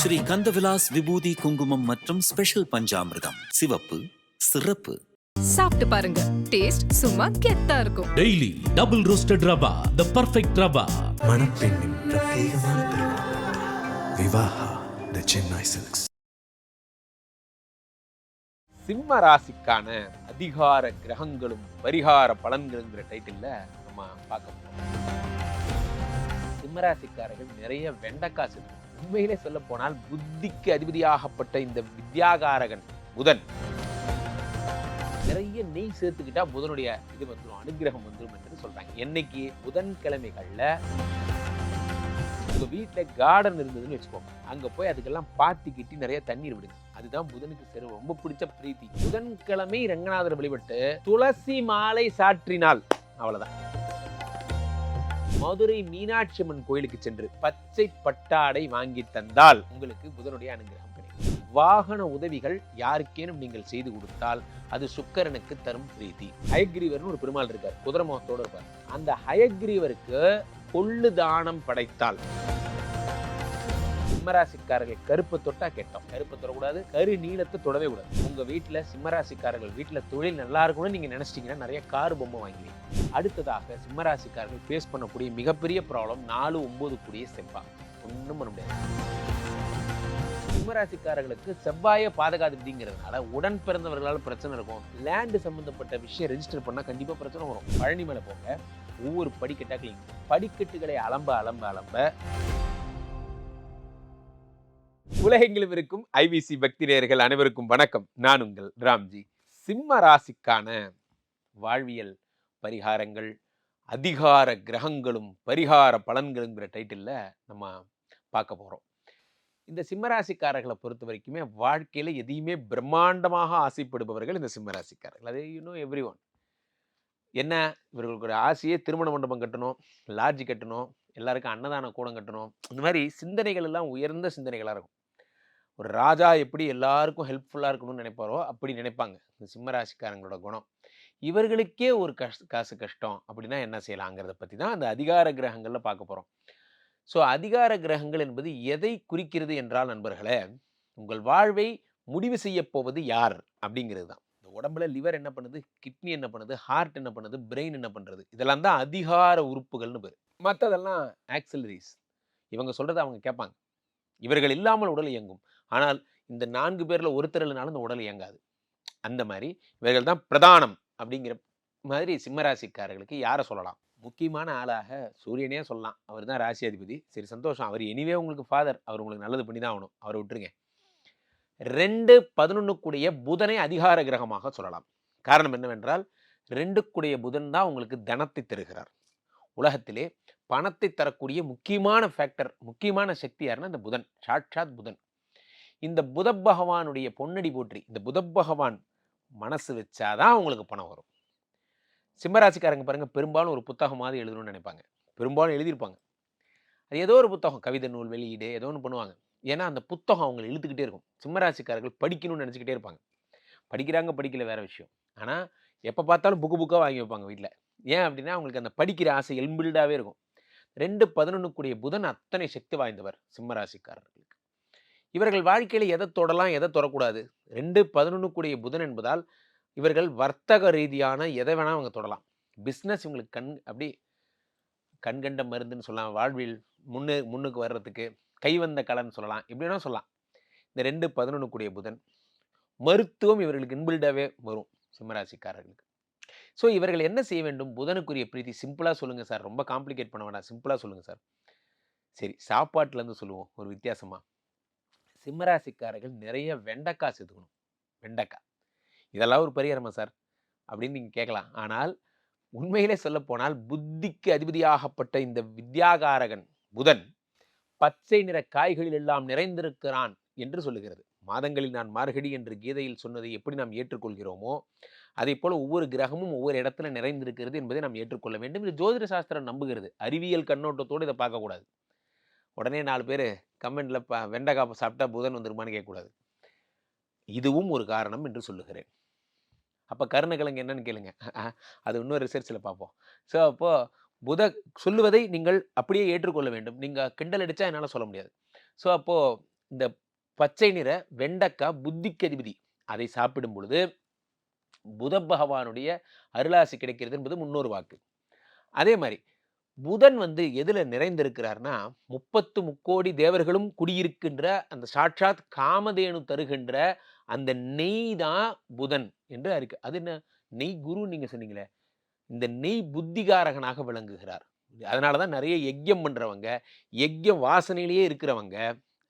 ஸ்ரீ கந்தவிலாஸ் விபூதி குங்குமம் மற்றும் ஸ்பெஷல் பஞ்சாமிர்தம். சிவப்பு சிறப்பு. சாப்பிட்டு பாருங்க. டேஸ்ட் சும்மா கெத்தா இருக்கும். Daily double roasted rava the perfect rava. மணப்பெண்ணின் பிரத்யேகமான விவாஹா த சென்னை சில்க்ஸ் சிம்ம ராசிக்கான அதிகார கிரகங்களும் பரிகார பலன்களுங்கிற டைட்டில்ல நம்ம பார்க்க போறோம். சிம்ம ராசிக்காரர்கள் நிறைய வெண்டைக்காய் செலுத்தும் உண்மையிலே சொல்ல போனால் புத்திக்கு அதிபதியாகப்பட்ட இந்த வித்யாகாரகன் புதன். நிறைய நெய் சேர்த்துக்கிட்டா புதனுடைய இது வந்துடும் அனுகிரகம் வந்துடும் என்று சொல்றாங்க. என்னைக்கு? புதன்கிழமைகள்ல உங்க வீட்டில் கார்டன் இருந்ததுன்னு வச்சுக்கோங்க. அங்கே போய் அதுக்கெல்லாம் பாத்தி கிட்டி நிறைய தண்ணீர் விடுங்க. அதுதான் புதனுக்கு சரி ரொம்ப பிடிச்ச பிரீத்தி. புதன்கிழமை ரங்கநாதர் வழிபட்டு துளசி மாலை சாற்றினால். அவ்வளோதான் மதுரை மீனாட்சி அம்மன் கோயிலுக்கு சென்று பச்சை பட்டாடை வாங்கி தந்தால் உங்களுக்கு புதனுடைய அனுகிரகம் கிடைக்கும். வாகன உதவிகள் யாருக்கேனும் நீங்கள் செய்து கொடுத்தால் அது சுக்கரனுக்கு தரும் பிரீத்தி. ஹயக்ரீவர்னு ஒரு பெருமாள் இருக்கார். குதிரமோகத்தோடு இருப்பார். அந்த ஹயக்ரீவருக்கு கொள்ளு தானம் படைத்தால் சிம்மராசிக்காரர்கள் கருப்பு தொட்டா கெட்டோம். கருப்பு தொடக்கூடாது கரு நீளத்தை தொடவே கூடாது. உங்க வீட்டுல சிம்மராசிக்காரர்கள் வீட்டுல தொழில் நல்லா இருக்கும்னு நீங்க நினைச்சிட்டீங்கன்னா நிறைய கார் பொம்மை வாங்குவீங்க அடுத்ததாக சிம்மராசிக்காரர்கள் ஃபேஸ் பண்ணக்கூடிய மிகப்பெரிய ப்ராப்ளம் நாலு ஒன்பது கூடிய செவ்வாய் ஒன்றும் பண்ண முடியாது. சிம்மராசிக்காரர்களுக்கு செவ்வாய பாதகாதிபதிங்கிறதுனால உடன் பிறந்தவர்களால் பிரச்சனை இருக்கும். லேண்டு சம்பந்தப்பட்ட விஷயம் ரெஜிஸ்டர் பண்ணால் கண்டிப்பாக பிரச்சனை வரும். பழனி மேலே போங்க. ஒவ்வொரு படிக்கட்டாக கிளீன் படிக்கட்டுகளை அலம்ப அலம்ப அலம்ப உலகெங்கிலும் இருக்கும் ஐபிசி பக்தி நேயர்கள் அனைவருக்கும் வணக்கம். நான் உங்கள் ராம்ஜி. சிம்ம ராசிக்கான வாழ்வியல் பரிகாரங்கள் அதிகார கிரகங்களும் பரிகார பலன்களுங்கிற டைட்டிலில் நம்ம பார்க்க போகிறோம் இந்த சிம்மராசிக்காரர்களை பொறுத்த வரைக்குமே வாழ்க்கையில் எதையுமே பிரம்மாண்டமாக ஆசைப்படுபவர்கள் இந்த சிம்மராசிக்காரர்கள் அது இன்னும் எவ்ரி ஒன் என்ன? இவர்களுக்கு ஒரு ஆசையே திருமண மண்டபம் கட்டணும் லாட்ஜ் கட்டணும் எல்லாருக்கும் அன்னதான கூடம் கட்டணும். இந்த மாதிரி சிந்தனைகள் எல்லாம் உயர்ந்த சிந்தனைகளாக இருக்கும். ஒரு ராஜா எப்படி எல்லாருக்கும் ஹெல்ப்ஃபுல்லாக இருக்கணும்னு நினைப்பாரோ அப்படி நினைப்பாங்க. இந்த சிம்மராசிக்காரங்களோட குணம். இவர்களுக்கே ஒரு கஷ் காசு கஷ்டம் அப்படின்னா என்ன செய்யலாங்கிறத பற்றி தான் அந்த அதிகார கிரகங்களில் பார்க்க போகிறோம் ஸோ அதிகார கிரகங்கள் என்பது எதை குறிக்கிறது என்றால் நண்பர்களே உங்கள் வாழ்வை முடிவு செய்ய போவது யார் அப்படிங்கிறது தான். இந்த உடம்புல லிவர் என்ன பண்ணுது? கிட்னி என்ன பண்ணுது? ஹார்ட் என்ன பண்ணுது? பிரெயின் என்ன பண்ணுறது இதெல்லாம் தான் அதிகார உறுப்புகள்னு பேர். மற்றதெல்லாம் ஆக்சிலரிஸ் இவங்க சொல்கிறத அவங்க கேட்பாங்க. இவர்கள் இல்லாமல் உடல் இயங்கும். ஆனால் இந்த நான்கு பேரில் ஒருத்தர் இல்லைனாலும் இந்த உடல் இயங்காது. அந்த மாதிரி இவர்கள் தான் பிரதானம் அப்படிங்கிற மாதிரி சிம்மராசிக்காரர்களுக்கு யாரை சொல்லலாம்? முக்கியமான ஆளாக சூரியனே சொல்லலாம். அவர் தான் ராசி அதிபதி. சரி சந்தோஷம். அவர் எனிவே உங்களுக்கு ஃபாதர் அவர் உங்களுக்கு நல்லது பண்ணி தான் ஆகணும். அவரை விட்டுருங்க. ரெண்டு பதினொன்றுக்குடைய புதனை அதிகார கிரகமாக சொல்லலாம். காரணம் என்னவென்றால் ரெண்டுக்குடைய புதன் தான் உங்களுக்கு தனத்தை தருகிறார். உலகத்திலே பணத்தை தரக்கூடிய முக்கியமான ஃபேக்டர் முக்கியமான சக்தி யாருன்னா இந்த புதன். சாட்சாத் புதன். இந்த புத பகவானுடைய பொன்னடி போற்றி இந்த புத பகவான் மனசு வச்சாதான் உங்களுக்கு பணம் வரும். சிம்மராசிக்காரங்க பாருங்கள் பெரும்பாலும் ஒரு புத்தகம் மாதிரி எழுதணும்னு நினைப்பாங்க. பெரும்பாலும் எழுதியிருப்பாங்க. அது ஏதோ ஒரு புத்தகம் கவிதை நூல் வெளியீடு ஏதோ ஒன்று பண்ணுவாங்க. ஏன்னா அந்த புத்தகம் அவங்க இழுத்துக்கிட்டே இருக்கும். சிம்மராசிக்காரர்கள் படிக்கணும்னு நினச்சிக்கிட்டே இருப்பாங்க. படிக்கிறாங்க படிக்கல வேறு விஷயம். ஆனால் எப்போ பார்த்தாலும் புக்கு புக்காக வாங்கி வைப்பாங்க வீட்டில் ஏன் அப்படின்னா அவங்களுக்கு அந்த படிக்கிற ஆசை எல்பில்டாகவே இருக்கும். ரெண்டு பதினொன்றுக்குரிய புதன் அத்தனை சக்தி வாய்ந்தவர் சிம்மராசிக்காரர்கள். இவர்கள் வாழ்க்கையில் எதை தொடலாம் எதை தொடக்கூடாது? ரெண்டு பதினொன்றுக்குரிய புதன் என்பதால் இவர்கள் வர்த்தக ரீதியான எதை வேணால் அவங்க தொடலாம். பிஸ்னஸ் இவங்களுக்கு கண் அப்படி கண்கண்ட மருந்துன்னு சொல்லலாம். வாழ்வில் முன்னு முன்னுக்கு வர்றதுக்கு கைவந்த கலன்னு சொல்லலாம். இப்படின்னா வேணால் சொல்லலாம். இந்த ரெண்டு பதினொன்றுக்குரிய புதன் மருத்துவம் இவர்களுக்கு இன்பில்டாகவே வரும் சிம்மராசிக்காரர்களுக்கு. ஸோ இவர்கள் என்ன செய்ய வேண்டும்? புதனுக்குரிய பிரீத்தி சிம்பிளாக சொல்லுங்கள் சார் ரொம்ப காம்ப்ளிகேட் பண்ண வேண்டாம். சிம்பிளாக சொல்லுங்கள் சார் சரி சாப்பாட்டிலேருந்து சொல்லுவோம். ஒரு வித்தியாசமாக சிம்மராசிக்காரர்கள் நிறைய வெண்டைக்காய் செதுக்கணும். வெண்டைக்காய். இதெல்லாம் ஒரு பரிகாரமா சார்? அப்படின்னு நீங்கள் கேட்கலாம். ஆனால் உண்மையிலே சொல்லப்போனால் புத்திக்கு அதிபதியாகப்பட்ட இந்த வித்யாகாரகன் புதன் பச்சை நிற காய்களில் எல்லாம் நிறைந்திருக்கிறான் என்று சொல்லுகிறது. மாதங்களில் நான் மார்கடி என்று கீதையில் சொன்னதை எப்படி நாம் ஏற்றுக்கொள்கிறோமோ அதே போல் ஒவ்வொரு கிரகமும் ஒவ்வொரு இடத்துல நிறைந்திருக்கிறது என்பதை நாம் ஏற்றுக்கொள்ள வேண்டும். இது ஜோதிட சாஸ்திரம் நம்புகிறது. அறிவியல் கண்ணோட்டத்தோடு இதை பார்க்கக்கூடாது. உடனே நாலு பேர் கமெண்டில் இப்போ வெண்டைக்காய் சாப்பிட்டா புதன் வந்துருமான்னு கேட்கக்கூடாது. இதுவும் ஒரு காரணம் என்று சொல்லுகிறேன். அப்போ கருணக்கிழங்கு என்னன்னு கேளுங்க. அது இன்னொரு ரிசர்ச்சில் பார்ப்போம். ஸோ அப்போது புத சொல்லுவதை நீங்கள் அப்படியே ஏற்றுக்கொள்ள வேண்டும். நீங்கள் கிண்டல் அடித்தா என்னால் சொல்ல முடியாது. ஸோ அப்போது இந்த பச்சை நிற வெண்டைக்காய் புத்திக்கு அதிபதி. அதை சாப்பிடும் பொழுது புத பகவானுடைய அருளாசி கிடைக்கிறது என்பது முன்னொரு வாக்கு. அதே மாதிரி புதன் வந்து எதில் நிறைந்திருக்கிறார்னா முப்பத்து முக்கோடி தேவர்களும் குடியிருக்கின்ற அந்த சாட்சாத் காமதேனு தருகின்ற அந்த நெய் தான் புதன் என்று அறிக்கை அது என்ன? நெய் குரு நீங்கள் சொன்னீங்களே இந்த நெய் புத்திகாரகனாக விளங்குகிறார். அதனால தான் நிறைய யஜ்யம் பண்ணுறவங்க யஜ்ய வாசனையிலேயே இருக்கிறவங்க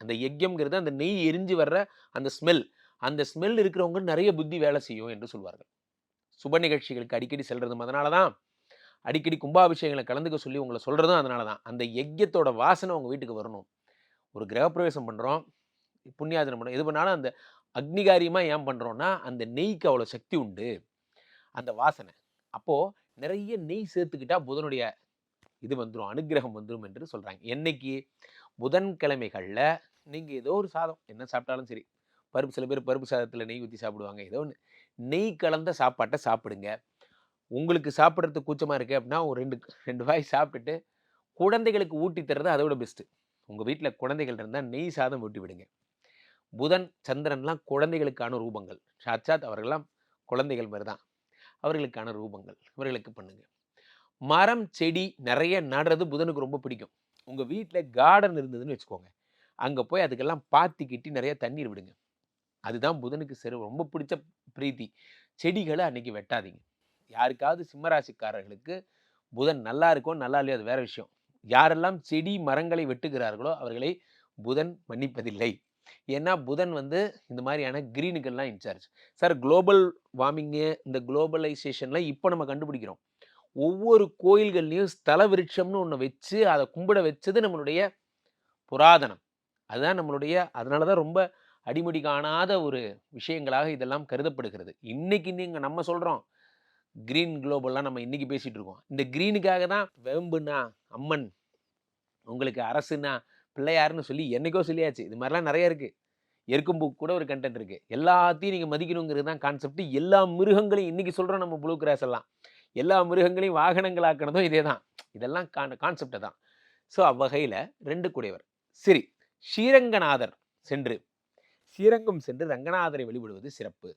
அந்த யஜ்யம்ங்கிறது அந்த நெய் எரிஞ்சு வர்ற அந்த ஸ்மெல் அந்த ஸ்மெல் இருக்கிறவங்க நிறைய புத்தி வேலை செய்யும் என்று சொல்வார்கள். சுப நிகழ்ச்சிகளுக்கு அடிக்கடி செல்றதும் அதனால தான் அடிக்கடி கும்பாபிஷேகங்களை கலந்துக்க சொல்லி உங்களை சொல்கிறதும் அதனால தான். அந்த யஜ்யத்தோட வாசனை உங்கள் வீட்டுக்கு வரணும். ஒரு கிரகப்பிரவேசம் பண்ணுறோம் புண்ணியாதனம் பண்ணுறோம் எது பண்ணாலும் அந்த அக்னிகாரியமாக ஏன் பண்ணுறோன்னா அந்த நெய்க்கு அவ்வளோ சக்தி உண்டு. அந்த வாசனை. அப்போது நிறைய நெய் சேர்த்துக்கிட்டா புதனுடைய இது வந்துடும் அனுக்கிரகம் வந்துடும் என்று சொல்கிறாங்க என்னைக்கு? புதன்கிழமைகளில் நீங்கள் ஏதோ ஒரு சாதம் என்ன சாப்பிட்டாலும் சரி. பருப்பு சில பேர் பருப்பு சாதத்தில் நெய் ஊற்றி சாப்பிடுவாங்க. ஏதோ ஒன்று நெய் கலந்த சாப்பாட்டை சாப்பிடுங்க. உங்களுக்கு சாப்பிட்றதுக்கு கூச்சமாக இருக்குது அப்படின்னா ஒரு ரெண்டு ரெண்டு வாய் சாப்பிட்டுட்டு குழந்தைகளுக்கு ஊட்டி தர்றது அதோட பெஸ்ட்டு உங்கள் வீட்டில் குழந்தைகள் இருந்தால் நெய் சாதம் ஊட்டி விடுங்க. புதன் சந்திரன்லாம் குழந்தைகளுக்கான ரூபங்கள். சாட்சாத் அவர்கள்லாம் குழந்தைகள் மாதிரி தான் அவர்களுக்கான ரூபங்கள். இவர்களுக்கு பண்ணுங்க. மரம் செடி நிறைய நடுறது புதனுக்கு ரொம்ப பிடிக்கும். உங்கள் வீட்டில் கார்டன் இருந்ததுன்னு வச்சுக்கோங்க. அங்கே போய் அதுக்கெல்லாம் பாத்தி கிட்டி நிறைய தண்ணீர் விடுங்க. அதுதான் புதனுக்கு சிறு ரொம்ப பிடிச்ச பிரீத்தி. செடிகளை அன்னைக்கு வெட்டாதீங்க. யாருக்காவது சிம்மராசிக்காரர்களுக்கு புதன் நல்லா இருக்கோ நல்லா இல்லையோ அது வேற விஷயம். யாரெல்லாம் செடி மரங்களை வெட்டுகிறார்களோ அவர்களை புதன் மன்னிப்பதில்லை. ஏன்னா புதன் வந்து இந்த மாதிரியான கிரீனுக்கெல்லாம் in charge. Sir global warming இந்த குளோபலைசேஷன்லாம் இப்போ நம்ம கண்டுபிடிக்கிறோம். ஒவ்வொரு கோயில்கள்லையும் ஸ்தல விருட்சம்னு ஒன்று வச்சு அதை கும்பிட வச்சது நம்மளுடைய புராதனம். அதுதான் நம்மளுடைய அதனால தான் ரொம்ப அடிமடி காணாத ஒரு விஷயங்களாக இதெல்லாம் கருதப்படுகிறது. இன்னைக்கு இன்னைக்கு நம்ம சொல்கிறோம் க்ரீன் குளோபல்லாம் நம்ம இன்னைக்கு பேசிகிட்டு இருக்கோம். இந்த க்ரீனுக்காக தான் வேம்புனா அம்மன் உங்களுக்கு அரசுனா பிள்ளையாருன்னு சொல்லி என்னைக்கோ சொல்லியாச்சு. இது மாதிரிலாம் நிறைய இருக்குது எருக்கம்பூ கூட ஒரு கண்டென்ட் இருக்குது எல்லாத்தையும் நீங்கள் மதிக்கணுங்கிறது தான் கான்செப்ட் எல்லா மிருகங்களையும் இன்றைக்கி சொல்கிறோம் நம்ம ப்ளூ கிராஸ் எல்லாம். எல்லா மிருகங்களையும் வாகனங்களாக்குனதும் இதே தான். இதெல்லாம் கான் கான்செப்டை தான். ஸோ அவ்வகையில் ரெண்டு கூடையவர். சரி ஸ்ரீரங்கநாதர் சென்று. ஸ்ரீரங்கம் சென்று ரங்கநாதரை வழிபடுவது சிறப்பு.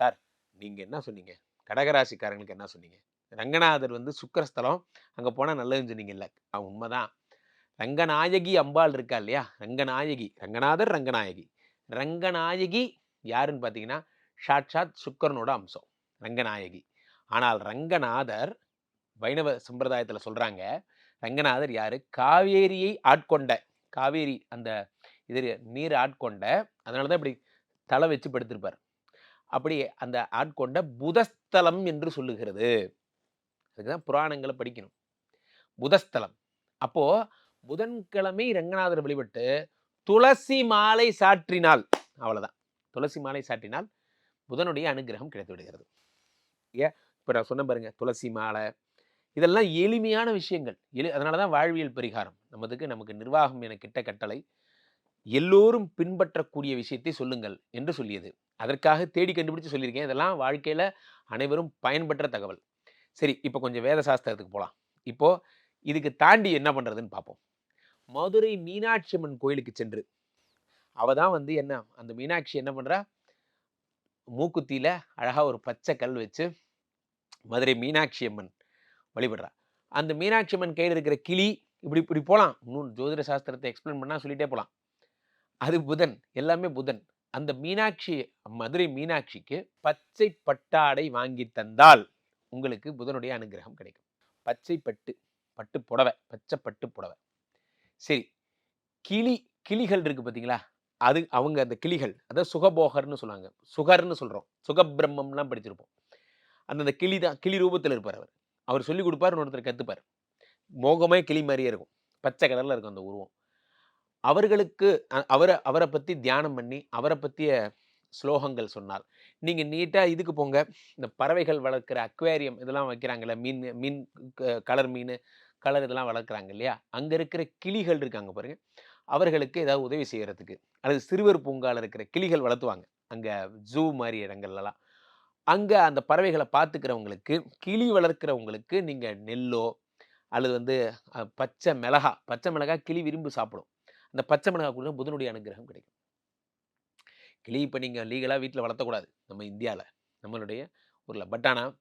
சார் நீங்கள் என்ன சொன்னீங்க? கடகராசிக்காரங்களுக்கு என்ன சொன்னீங்க? ரங்கநாதர் வந்து சுக்கரஸ்தலம் அங்கே போனால் நல்லதுன்னு சொன்னீங்கல்ல அவன் உண்மைதான். ரங்கநாயகி அம்பாள் இருக்கா இல்லையா? ரங்கநாயகி. ரங்கநாதர் ரங்கநாயகி. ரங்கநாயகி யாருன்னு பார்த்தீங்கன்னா சாட்சாத் சுக்கரனோட அம்சம். ரங்கநாயகி. ஆனால் ரங்கநாதர் வைணவ சம்பிரதாயத்தில் சொல்கிறாங்க ரங்கநாதர் யார்? காவேரியை ஆட்கொண்ட காவேரி அந்த இது நீர் ஆட்கொண்ட அதனால தான் இப்படி தலை வச்சு படுத்திருப்பார். அப்படி அந்த ஆட்கொண்ட புதஸ்தலம் என்று சொல்லுகிறது. அதுக்கு தான் புராணங்களை படிக்கணும். புதஸ்தலம். அப்போ புதன்கிழமை ரங்கநாதர் வழிபட்டு துளசி மாலை சாற்றினால் அவ்வளவுதான். துளசி மாலை சாற்றினால் புதனுடைய அனுகிரகம் கிடைத்து விடுகிறது. ஏ இப்போ நான் சொன்ன பாருங்க துளசி மாலை. இதெல்லாம் எளிமையான விஷயங்கள். எளி அதனால தான் வாழ்வியல் பரிகாரம். நமதுக்கு நமக்கு நிர்வாகம் என கிட்ட கட்டளை எல்லோரும் பின்பற்றக்கூடிய விஷயத்தை சொல்லுங்கள் என்று சொல்லியது. அதற்காக தேடி கண்டுபிடிச்சு சொல்லியிருக்கேன். இதெல்லாம் வாழ்க்கையில் அனைவரும் பயன்பெற்ற தகவல். சரி இப்போ கொஞ்சம் வேத சாஸ்திரத்துக்கு போகலாம் இப்போது இதுக்கு தாண்டி என்ன பண்ணுறதுன்னு பார்ப்போம். மதுரை மீனாட்சி அம்மன் கோயிலுக்கு சென்று அவள் தான் வந்து என்ன அந்த மீனாட்சி என்ன பண்ணுறா மூக்குத்தியில் அழகாக ஒரு பச்சை கல் வச்சு மதுரை மீனாட்சி அம்மன் வழிபடுறா. அந்த மீனாட்சி அம்மன் கையில் இருக்கிற கிளி இப்படி இப்படி போகலாம் இன்னும் ஜோதிட சாஸ்திரத்தை எக்ஸ்பிளைன் பண்ணா சொல்லிட்டே போகலாம் அது புதன் எல்லாமே புதன். அந்த மீனாட்சி மதுரை மீனாட்சிக்கு பச்சை பட்டாடை வாங்கி தந்தால் உங்களுக்கு புதனுடைய அனுகிரகம் கிடைக்கும். பச்சை பட்டு பட்டு புடவை பச்சை பட்டு புடவை. சரி கிளி கிளிகள் இருக்குது பார்த்தீங்களா? அது அவங்க அந்த கிளிகள் அதாவது சுகபோகர்னு சொல்லுவாங்க. சுகர்னு சொல்கிறோம் சுகபிரம்மம்லாம் படிச்சிருப்போம். அந்தந்த கிளி தான் கிளி ரூபத்தில் இருப்பார் அவர். அவர் சொல்லி கொடுப்பார் இன்னொருத்தர் கற்றுப்பார் மோகமே கிளி மாதிரியே இருக்கும். பச்சை கலரில் இருக்கும் அந்த உருவம். அவர்களுக்கு அவரை அவரை பற்றி தியானம் பண்ணி அவரை பற்றிய ஸ்லோகங்கள் சொன்னால் நீங்கள் நீட்டாக இதுக்கு போங்க. இந்த பறவைகள் வளர்க்குற அக்வேரியம் இதெல்லாம் வைக்கிறாங்கல்ல மீன் மீன் கலர் மீன் கலர் இதெல்லாம் வளர்க்குறாங்க இல்லையா? அங்கே இருக்கிற கிளிகள் இருக்காங்க பாருங்க. அவர்களுக்கு ஏதாவது உதவி செய்கிறதுக்கு அல்லது சிறுவர் பூங்காவில் இருக்கிற கிளிகள் வளர்த்துவாங்க. அங்கே ஜூ மாதிரி இடங்கள்லாம் அங்கே அந்த பறவைகளை பார்த்துக்கிறவங்களுக்கு கிளி வளர்க்குறவங்களுக்கு நீங்கள் நெல்லோ அல்லது வந்து பச்சை மிளகா பச்சை மிளகா கிளி விரும்பி சாப்பிடும். அந்த பச்சை மிளகா கூட புதனுடைய அனுகிரகம் கிடைக்கும். கிளி இப்போ நீங்கள் லீகலாக வீட்டில் வளர்த்தக்கூடாது. நம்ம இந்தியாவில் நம்மளுடைய ஊரில். பட் ஆனால்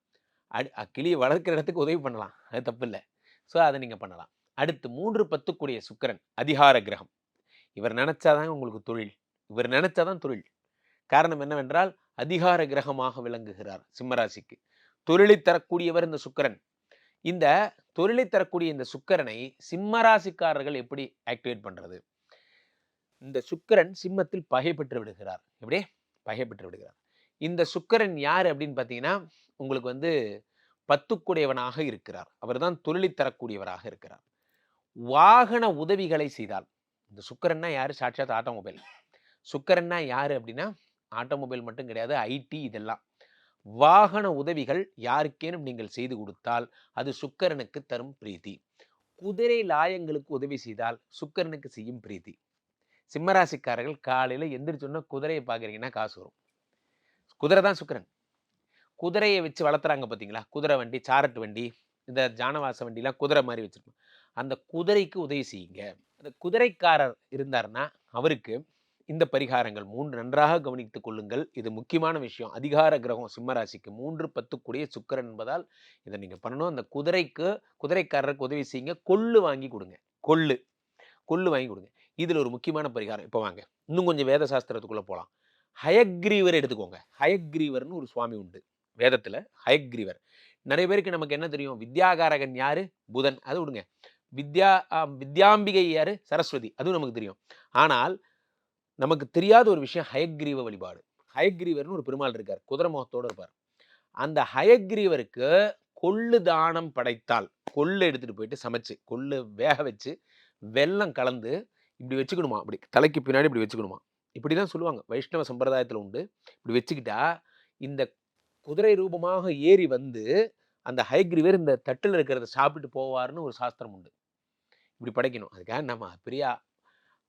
அ- கிளியை வளர்க்குற இடத்துக்கு உதவி பண்ணலாம். அது தப்பு இல்லை. ஸோ அதை நீங்கள் பண்ணலாம். அடுத்து மூன்று பத்துக்குரிய சுக்கரன் அதிகார கிரகம். இவர் நினச்சாதான் உங்களுக்கு தொழில். இவர் நினச்சாதான் தொழில். காரணம் என்னவென்றால் அதிகார கிரகமாக விளங்குகிறார் சிம்மராசிக்கு. தொழிலை தரக்கூடியவர் இந்த சுக்கிரன். இந்த தொழிலை தரக்கூடிய இந்த சுக்கரனை சிம்மராசிக்காரர்கள் எப்படி ஆக்டிவேட் பண்ணுறது இந்த சுக்கிரன் சிம்மத்தில் பகை பெற்று விடுகிறார். எப்படி? பகை பெற்று விடுகிறார். இந்த சுக்கரன் யார் அப்படின்னு பார்த்தீங்கன்னா உங்களுக்கு வந்து பத்துக்குடையவனாக இருக்கிறார். அவர்தான் தொழிலை தரக்கூடியவராக இருக்கிறார். வாகன உதவிகளை செய்தால் இந்த சுக்கரன்னா யார்? சாட்சாத் ஆட்டோமொபைல். சுக்கரன்னா யார் அப்படின்னா ஆட்டோமொபைல் மட்டும் கிடையாது ஐடி இதெல்லாம். வாகன உதவிகள் யாருக்கேனும் நீங்கள் செய்து கொடுத்தால் அது சுக்கரனுக்கு தரும் பிரீத்தி. குதிரை லாயங்களுக்கு உதவி செய்தால் சுக்கரனுக்கு செய்யும் பிரீத்தி. சிம்மராசிக்காரர்கள் காலையில் எந்திரிச்சோன்னா குதிரையை பார்க்குறீங்கன்னா காசு வரும். குதிரை தான் சுக்கிரன். குதிரையை வச்சு வளர்த்துறாங்க பார்த்தீங்களா குதிரை வண்டி சாரட்டு வண்டி இந்த ஜானவாச வண்டிலாம் குதிரை மாதிரி வச்சுருப்போம் அந்த குதிரைக்கு உதவி செய்யுங்க. அந்த குதிரைக்காரர் இருந்தார்னா அவருக்கு இந்த பரிகாரங்கள் மூன்று நன்றாக கவனித்துக் கொள்ளுங்கள். இது முக்கியமான விஷயம். அதிகார கிரகம் சிம்மராசிக்கு மூன்று பத்துக்குரிய சுக்கிரன் என்பதால் இதை நீங்கள் பண்ணணும். அந்த குதிரைக்கு குதிரைக்காரருக்கு உதவி செய்யுங்க. கொள்ளு வாங்கி கொடுங்க. கொள்ளு. கொள்ளு வாங்கி கொடுங்க. இதில் ஒரு முக்கியமான பரிகாரம். இப்போ வாங்க. இன்னும் கொஞ்சம் வேத சாஸ்திரத்துக்குள்ளே போகலாம் ஹயக்ரீவர் எடுத்துக்கோங்க. ஹயக்ரீவர்னு ஒரு சுவாமி உண்டு. வேதத்தில் ஹயக்ரீவர். நிறைய பேருக்கு நமக்கு என்ன தெரியும்? வித்யாகாரகன் யாரு? புதன். அது விடுங்க. வித்யா வித்யாம்பிகை யார்? சரஸ்வதி. அதுவும் நமக்கு தெரியும். ஆனால் நமக்கு தெரியாத ஒரு விஷயம் ஹயக்ரீவ வழிபாடு. ஹயக்ரீவர்னு ஒரு பெருமாள் இருக்கார். குதிரை முகத்தோடு இருப்பார். அந்த ஹயக்ரீவருக்கு கொள்ளு தானம் படைத்தால் கொள்ளு எடுத்துகிட்டு போயிட்டு சமைச்சு கொள்ளு வேக வச்சு வெல்லம் கலந்து இப்படி வச்சுக்கணுமா? அப்படி தலைக்கு பின்னாடி இப்படி வச்சுக்கணுமா? இப்படி தான் சொல்லுவாங்க. வைஷ்ணவ சம்பிரதாயத்தில் உண்டு. இப்படி வச்சுக்கிட்டா இந்த குதிரை ரூபமாக ஏறி வந்து அந்த ஹைக்ரீவர் இந்த தட்டில் இருக்கிறத சாப்பிட்டு போவார்னு ஒரு சாஸ்திரம் உண்டு. இப்படி படைக்கணும். அதுக்காக நம்ம பெரிய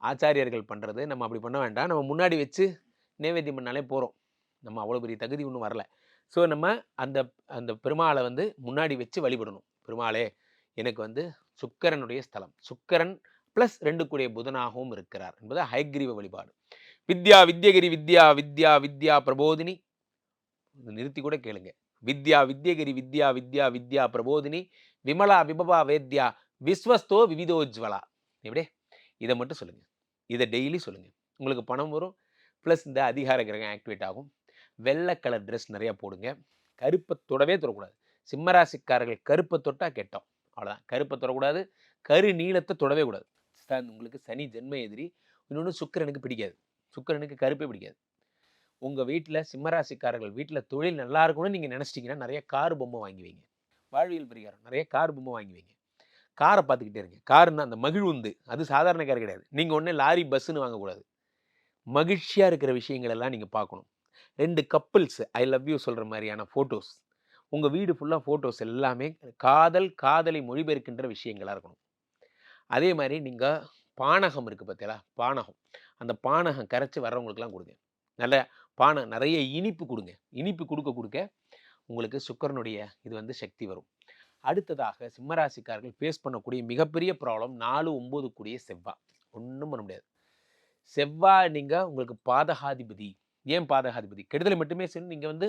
ஆச்சாரியர்கள் பண்ணுறது நம்ம அப்படி பண்ண வேண்டாம். நம்ம முன்னாடி வச்சு நைவேத்தியம் பண்ணாலே போகிறோம் நம்ம அவ்வளோ பெரிய தகுதி ஒன்றும் வரல. ஸோ நம்ம அந்த அந்த பெருமாளை வந்து முன்னாடி வச்சு வழிபடணும். பெருமாளே எனக்கு வந்து சுக்கரனுடைய ஸ்தலம். சுக்கரன் ப்ளஸ் ரெண்டு கூடிய புதனாகவும் இருக்கிறார் என்பது ஹயக்ரீவ வழிபாடு. வித்யா வித்யகிரி வித்யா வித்யா வித்யா பிரபோதினி. நிறுத்தி கூட கேளுங்க. வித்யா வித்யகிரி வித்யா வித்யா வித்யா பிரபோதினி. விமலா விபவா வேத்யா விஸ்வஸ்தோ விவிதோஜ்வலா. எப்படி இதை மட்டும் சொல்லுங்கள் இதை டெய்லி சொல்லுங்கள் உங்களுக்கு பணம் வரும். ப்ளஸ் இந்த அதிகார கிரகம் ஆக்டிவேட் ஆகும். வெள்ளை கலர் ட்ரெஸ் நிறையா போடுங்க. கருப்பை தொடவே தொடக்கூடாது. சிம்மராசிக்காரர்கள் கருப்பை தொட்டா கெட்டோம். அவ்வளோதான் கருப்பை தொடக்கூடாது. கரு நீளத்தை தொடவே கூடாது. ச- உங்களுக்கு சனி ஜென்ம எதிரி இன்னொன்று சுக்கிரனுக்கு பிடிக்காது. சுக்கரனுக்கு கருப்பே பிடிக்காது. உங்கள் வீட்டில் சிம்மராசிக்காரர்கள் வீட்டில் தொழில் நல்லா இருக்கணும்னு நீங்கள் நினச்சிட்டிங்கன்னா நிறைய கார் பொம்மை வாங்கி வைங்க. வாழ்வியல் பரிகாரம் நிறைய கார் பொம்மை வாங்கி வைங்க. காரை பார்த்துக்கிட்டே இருங்க. காருன்னா அந்த மகிழ்வுந்து அது சாதாரண கார் கிடையாது. நீங்கள் ஒன்றே லாரி பஸ்ஸுன்னு வாங்கக்கூடாது. மகிழ்ச்சியாக இருக்கிற விஷயங்கள் எல்லாம் நீங்கள் பார்க்கணும். ரெண்டு கப்பிள்ஸ் ஐ லவ் யூ சொல்கிற மாதிரியான ஃபோட்டோஸ் உங்கள் வீடு ஃபுல்லாக ஃபோட்டோஸ் எல்லாமே காதல் காதலை மொழிபெயர்க்கின்ற விஷயங்களாக இருக்கணும். அதே மாதிரி நீங்கள் பானகம் இருக்குது பார்த்தீங்களா பானகம். அந்த பானகம் கரைச்சி வர்றவங்களுக்குலாம் கொடுங்க. நல்ல பானை நிறைய இனிப்பு கொடுங்க. இனிப்பு கொடுக்க கொடுக்க உங்களுக்கு சுக்கரனுடைய இது வந்து சக்தி வரும். அடுத்ததாக சிம்மராசிக்காரர்கள் ஃபேஸ் பண்ணக்கூடிய மிகப்பெரிய ப்ராப்ளம் நாலு ஒம்பது கூடிய செவ்வாய் ஒன்றும் பண்ண முடியாது. செவ்வாய் நீங்கள் உங்களுக்கு பாதகாதிபதி. ஏன் பாதகாதிபதி? கெடுதலை மட்டுமே சொல்லி நீங்கள் வந்து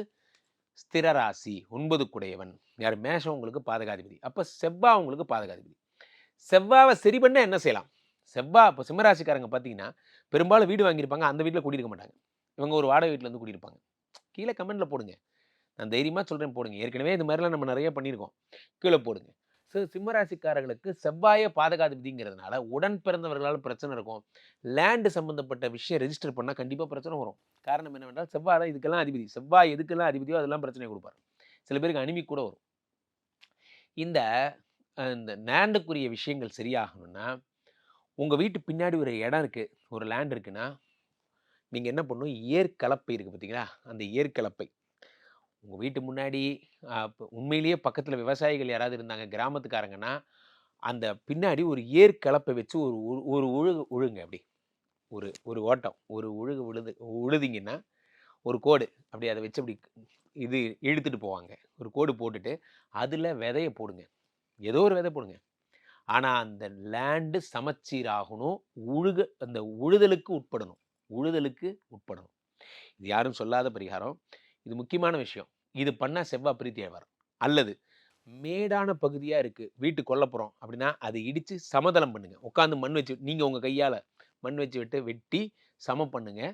ஸ்திரராசி ஒன்பது குடையவன். யார்? மேஷம் உங்களுக்கு பாதகாதிபதி. அப்போ செவ்வாய் உங்களுக்கு பாதகாதிபதி. செவ்வாவை சரி பண்ண என்ன செய்யலாம்? செவ்வாய் இப்போ சிம்மராசிக்காரங்க பார்த்தீங்கன்னா பெரும்பாலும் வீடு வாங்கியிருப்பாங்க அந்த வீட்டில் கூட்டியிருக்க மாட்டாங்க. இவங்க ஒரு வாடகை வீட்டில் வந்து கூட்டியிருப்பாங்க. கீழே கமெண்ட்டில் போடுங்க. நான் தைரியமாக சொல்கிறேன் போடுங்க. ஏற்கனவே இது மாதிரிலாம் நம்ம நிறைய பண்ணியிருக்கோம். கீழே போடுங்க. ஸோ சிம்மராசிக்காரர்களுக்கு செவ்வாயை பாதகாதிபதிங்கிறதுனால உடன் பிறந்தவர்களால் பிரச்சனை இருக்கும். லேண்டு சம்மந்தப்பட்ட விஷயம் ரெஜிஸ்டர் பண்ணால் கண்டிப்பாக பிரச்சனை வரும். காரணம் என்னவென்றால் செவ்வாய் தான் இதுக்கெல்லாம் அதிபதி. செவ்வாய் எதுக்கெல்லாம் அதிபதியோ அதெல்லாம் பிரச்சனை கொடுப்பார். சில பேருக்கு அனிமி கூட வரும். இந்த இந்த லேண்டுக்குரிய விஷயங்கள் சரியாகணும்னா உங்கள் வீட்டு பின்னாடி ஒரு இடம் இருக்குது ஒரு லேண்ட் இருக்குன்னா நீங்கள் என்ன பண்ணணும்? ஏற்கலப்பை இருக்குது பார்த்தீங்களா? அந்த ஏற்கலப்பை. உங்கள் வீட்டு முன்னாடி உண்மையிலேயே பக்கத்தில் விவசாயிகள் யாராவது இருந்தாங்க கிராமத்துக்காரங்கன்னா அந்த பின்னாடி ஒரு ஏற்கலப்பை வச்சு ஒரு ஒரு உழுகு உழுங்க அப்படி. ஒரு ஒரு ஓட்டம். ஒரு உழுகு உழுது உழுதிங்கன்னா ஒரு கோடு. அப்படி அதை வச்சு அப்படி இது இழுத்துட்டு போவாங்க. ஒரு கோடு போட்டுட்டு அதில் விதையை போடுங்க. ஏதோ ஒரு விதை போடுங்க. ஆனால் அந்த லேண்டு சமச்சீராகணும் உழுக அந்த உழுதலுக்கு உட்படணும். உழுதலுக்கு உட்படணும். இது யாரும் சொல்லாத பரிகாரம். இது முக்கியமான விஷயம். இது பண்ணால் செவ்வாய் பிரீத்தி ஆவார். அல்லது மேடான பகுதியாக இருக்குது வீட்டு கொல்லப்புறம் அப்படின்னா அதை இடித்து சமதளம் பண்ணுங்கள் உட்காந்து மண் வச்சு நீங்கள் உங்கள் கையால் மண் வச்சு விட்டு வெட்டி சமம் பண்ணுங்கள்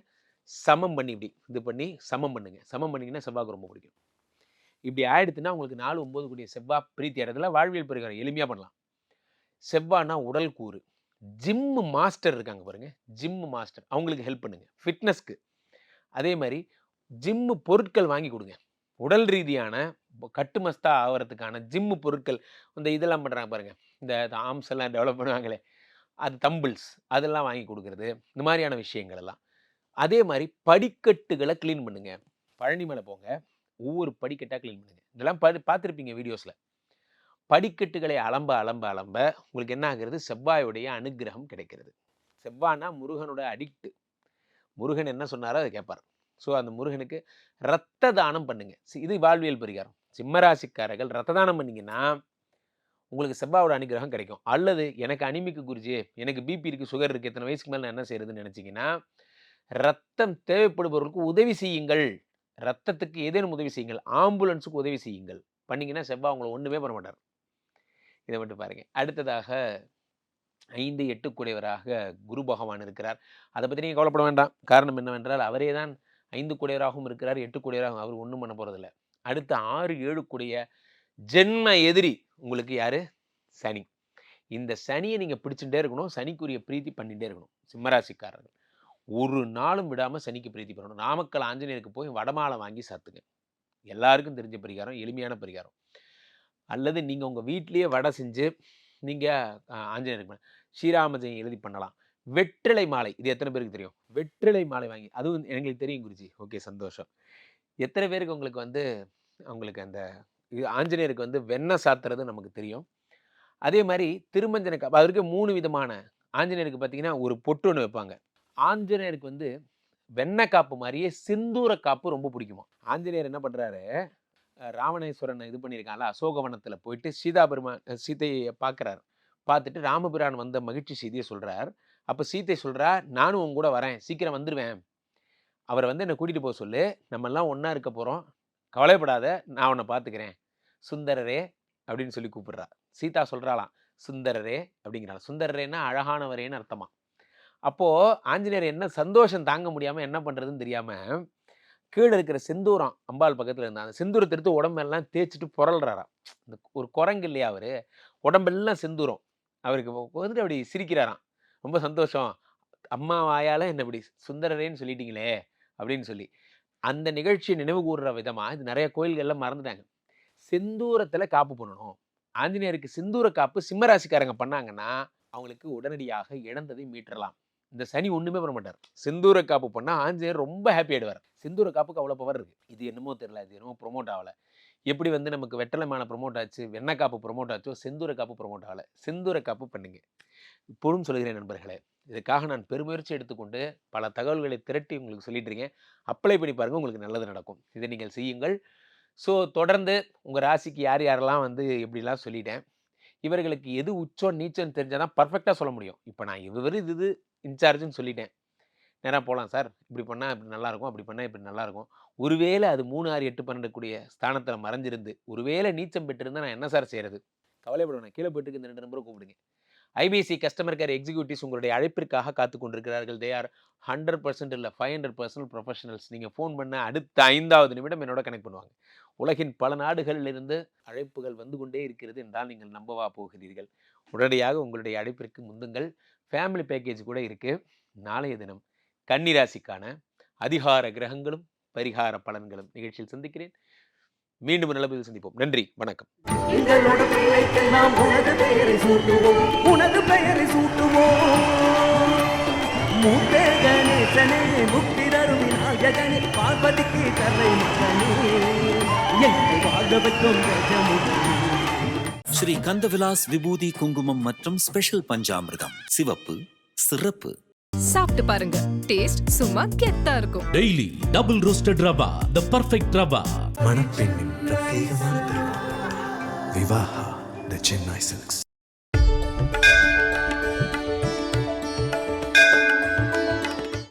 சமம் பண்ணி இப்படி இது பண்ணி சமம் பண்ணுங்கள் சமம் பண்ணிங்கன்னா செவ்வாய்க்கு ரொம்ப பிடிக்கும். இப்படி ஆயிடுத்துன்னா உங்களுக்கு நாலு ஒம்பது கூடிய செவ்வா பிரீத்தி இடத்துல வாழ்வியல் பரிகாரம் எளிமையாக பண்ணலாம். செவ்வானா உடல் கூறு. ஜிம்மு மாஸ்டர் இருக்காங்க பாருங்க. ஜிம்மு மாஸ்டர் அவங்களுக்கு ஹெல்ப் பண்ணுங்க. ஃபிட்னஸ்க்கு அதே மாதிரி ஜிம்மு பொருட்கள் வாங்கி கொடுங்க. உடல் ரீதியான கட்டுமஸ்தா ஆகிறதுக்கான ஜிம்மு பொருட்கள் இந்த இதெல்லாம் பண்ணுறாங்க பாருங்க. இந்த ஆம்ஸ் எல்லாம் டெவலப் பண்ணுவாங்களே. அது தம்பிள்ஸ் அதெல்லாம் வாங்கி கொடுக்கறது. இந்த மாதிரியான விஷயங்கள் எல்லாம். அதே மாதிரி படிக்கட்டுகளை க்ளீன் பண்ணுங்கள் பழனி மேலே போங்க. ஒவ்வொரு படிக்கட்டாக க்ளீன் பண்ணுங்க. இதெல்லாம் பா பார்த்துருப்பீங்க வீடியோஸில் படிக்கட்டுகளை அலம்ப அலம்ப அலம்ப உங்களுக்கு என்ன ஆகிறது? செவ்வாயுடைய அனுக்கிரகம் கிடைக்கிறது. செவ்வானா முருகனோட அடிக்ட்டு முருகன் என்ன சொன்னாரோ அதை கேட்பார் ஸோ அந்த முருகனுக்கு ரத்த தானம் பண்ணுங்க. இது வாழ்வியல் பரிகாரம். சிம்மராசிக்காரர்கள் ரத்த தானம் பண்ணிங்கன்னா உங்களுக்கு செவ்வாயோட அனுகிரகம் கிடைக்கும். அல்லது எனக்கு அனிமிக்கு குருஜி எனக்கு பிபி இருக்குது சுகர் இருக்குது எத்தனை வயசுக்கு மேலே நான் என்ன செய்யறதுன்னு நினச்சிங்கன்னா ரத்தம் தேவைப்படுபவர்களுக்கு உதவி செய்யுங்கள். ரத்தத்துக்கு ஏதேனும் உதவி செய்யுங்கள். ஆம்புலன்ஸுக்கு உதவி செய்யுங்கள். பண்ணிங்கன்னா செவ்வாய் அவங்களை ஒன்றுமே பண்ண மாட்டார். இதை மட்டும் பாருங்கள் அடுத்ததாக ஐந்து எட்டுக்குடையவராக குரு பகவான் இருக்கிறார். அதை பற்றி நீங்கள் கவலைப்பட வேண்டாம். காரணம் என்னவென்றால் அவரே தான் ஐந்து குடையவராகவும் இருக்கிறார் எட்டு குடையவராகவும் அவர் ஒன்றும் பண்ண போகிறதில்ல அடுத்த ஆறு ஏழு குடைய ஜென்ம எதிரி உங்களுக்கு யார்? சனி. இந்த சனியை நீங்கள் பிடிச்சுட்டே இருக்கணும். சனிக்குரிய பிரீத்தி பண்ணிகிட்டே இருக்கணும். சிம்மராசிக்காரர்கள். ஒரு நாளும் விடாமல் சனிக்கு பிரீத்தி பண்ணணும். நாமக்கல் ஆஞ்சநேயருக்கு போய் வடமாலை வாங்கி சாத்துங்க. எல்லாருக்கும் தெரிஞ்ச பரிகாரம் எளிமையான பரிகாரம். அல்லது நீங்கள் உங்கள் வீட்டிலேயே வடை செஞ்சு நீங்கள் ஆஞ்சநேயருக்கு பண்ண- ஸ்ரீராமஜெயம் எழுதி பண்ணலாம். வெற்றிலை மாலை இது எத்தனை பேருக்கு தெரியும்? வெற்றிலை மாலை வாங்கி அதுவும் எங்களுக்கு தெரியும் குருஜி. ஓகே சந்தோஷம். எத்தனை பேருக்கு உங்களுக்கு வந்து உங்களுக்கு அந்த இது ஆஞ்சநேயருக்கு வந்து வெண்ணெய் சாத்துறது நமக்கு தெரியும். அதே மாதிரி திருமஞ்சன அதற்கு மூணு விதமான ஆஞ்சநேயருக்கு பார்த்தீங்கன்னா ஒரு பொட்டு ஒன்று வைப்பாங்க. ஆஞ்சநேயருக்கு வந்து வெண்ணெய் காப்பு மாதிரியே சிந்தூர காப்பு ரொம்ப பிடிக்குமா ஆஞ்சநேயர் என்ன பண்ணுறாரு ராவணேஸ்வரன் இது பண்ணியிருக்காங்களா அசோகவனத்தில் போயிட்டு சீதா பெருமான் சீதையை பார்க்குறாரு. பார்த்துட்டு ராமபிரான் வந்த மகிழ்ச்சி செய்தியை சொல்கிறார் அப்போ சீத்தை சொல்கிறா நானும் உன் கூட வரேன் சீக்கிரம் வந்துடுவேன் அவரை வந்து என்னை கூட்டிகிட்டு போக சொல்லு. நம்மெல்லாம் ஒன்றா இருக்க போகிறோம் கவலைப்படாத நான் உன்னை பார்த்துக்கிறேன். சுந்தரரே அப்படின்னு சொல்லி கூப்பிடுறா சீதா சொல்கிறாளாம் சுந்தரரே அப்படிங்கிறாள். சுந்தரரேன்னா அழகானவரேன்னு அர்த்தமா அப்போது ஆஞ்சநேயர் என்ன சந்தோஷம் தாங்க முடியாமல் என்ன பண்ணுறதுன்னு தெரியாமல் கீழே இருக்கிற செந்தூரம் அம்பாள் பக்கத்தில் இருந்தால் அந்த செந்தூரத்தை எடுத்து உடம்பெல்லாம் தேய்ச்சிட்டு புரள்றாராம் இந்த ஒரு குரங்கு இல்லையா அவர்? உடம்பெல்லாம் செந்தூரம். அவருக்கு வந்துட்டு அப்படி சிரிக்கிறாராம். ரொம்ப சந்தோஷம். அம்மா வாயால் என்ன இப்படி சுந்தரரேன்னு சொல்லிட்டீங்களே அப்படின்னு சொல்லி. அந்த நிகழ்ச்சியை நினைவு கூறுற விதமாக இது நிறைய கோயில்கள்ல மறந்துட்டாங்க. செந்தூரத்தில் காப்பு பண்ணணும் ஆஞ்சநேயருக்கு செந்தூர காப்பு சிம்மராசிக்காரங்க பண்ணாங்கன்னா அவங்களுக்கு உடனடியாக இழந்ததை மீட்டரலாம். இந்த சனி ஒன்றுமே பண்ண மாட்டார். செந்தூர காப்பு பண்ணால் ஆஞ்சநேயர் ரொம்ப ஹாப்பி ஆகிடுவார் செந்தூர காப்புக்கு அவ்வளோ பவர் இருக்குது இது என்னமோ தெரியல இது என்னமோ ப்ரொமோட் ஆகல. எப்படி வந்து நமக்கு வெட்டலைமான ப்ரொமோட் ஆச்சு வெண்ணெய் காப்பு ப்ரொமோட் ஆச்சோ செந்தூர காப்பு ப்ரொமோட் ஆகலை. செந்தூர காப்பு பண்ணுங்க. இப்பொழுதும் சொல்கிறேன் நண்பர்களே இதுக்காக நான் பெருமுயற்சி எடுத்துக்கொண்டு பல தகவல்களை திரட்டி உங்களுக்கு சொல்லிட்டு இருக்கேன். அப்ளை பண்ணி பாருங்கள் உங்களுக்கு நல்லது நடக்கும். இதை நீங்கள் செய்யுங்கள். ஸோ தொடர்ந்து உங்கள் ராசிக்கு யார் யாரெல்லாம் வந்து எப்படிலாம் சொல்லிட்டேன் இவர்களுக்கு எது உச்சம் நீச்சம் தெரிஞ்சால் தான் பர்ஃபெக்டாக சொல்ல முடியும். இப்போ நான் இவர் இது இது இன்சார்ஜுன்னு சொல்லிட்டேன். நேராக போகலாம் சார். இப்படி பண்ணால் இப்படி நல்லா இருக்கும் அப்படி பண்ணால் இப்படி நல்லாயிருக்கும் ஒருவேளை அது மூணு ஆறு எட்டு பன்னெண்டு கூடிய ஸ்தானத்தில் மறைஞ்சிருந்து ஒருவேளை நீச்சம் பெற்றிருந்தால் நான் என்ன சார் செய்கிறது கவலைப்படுவேன். கீழே போயிட்டு இந்த ரெண்டு நம்பரை கூப்பிடுங்க. ஐபிசி கஸ்டமர் கேர் எக்ஸிக்யூட்டிவ்ஸ் உங்களுடைய அழைப்பிற்காக காத்து கொண்டிருக்கிறார்கள். தே ஆர் ஹண்ட்ரட் பர்சன்ட் இல்லை ஃபைவ் ஹண்ட்ரட் பர்சன்ட் ப்ரொஃபஷனல்ஸ் நீங்கள் ஃபோன் பண்ண அடுத்த ஐந்தாவது நிமிடம் என்னோட கனெக்ட் பண்ணுவாங்க. உலகின் பல நாடுகளிலிருந்து அழைப்புகள் வந்து கொண்டே இருக்கிறது என்றால் நீங்கள் நம்பவா போகிறீர்கள். உடனடியாக உங்களுடைய அழைப்பிற்கு முந்துங்கள். ஃபேமிலி பேக்கேஜ் கூட இருக்குது நாளைய தினம் கன்னிராசிக்கான அதிகார கிரகங்களும் பரிகார பலன்களும் நிகழ்ச்சியில் சந்திக்கிறேன். மீண்டும் நல்லபதில் சந்திப்போம். நன்றி வணக்கம். உனது பெயரை சூட்டுவோம். உனது பெயரை சூட்டுவோம். மூத்தே கணேசனே முக்தி தரும் விநாயகனே பார்வதிக்கு கரை மகனே. எங்களை வாழ வைக்கும் கஜமுகனே ஸ்ரீ கந்தவிலாஸ் விபூதி குங்குமம் மற்றும் ஸ்பெஷல் பஞ்சாமிர்தம். சிவப்பு சிறப்பு சாப்பிட்டு பாருங்க. டேஸ்ட் சும்மா கெத்தா இருக்கும். Daily double roasted rava the perfect rava. மணப்பெண்ணின் பிரத்யேகமான விவாஹா த சென்னை சில்க்ஸ்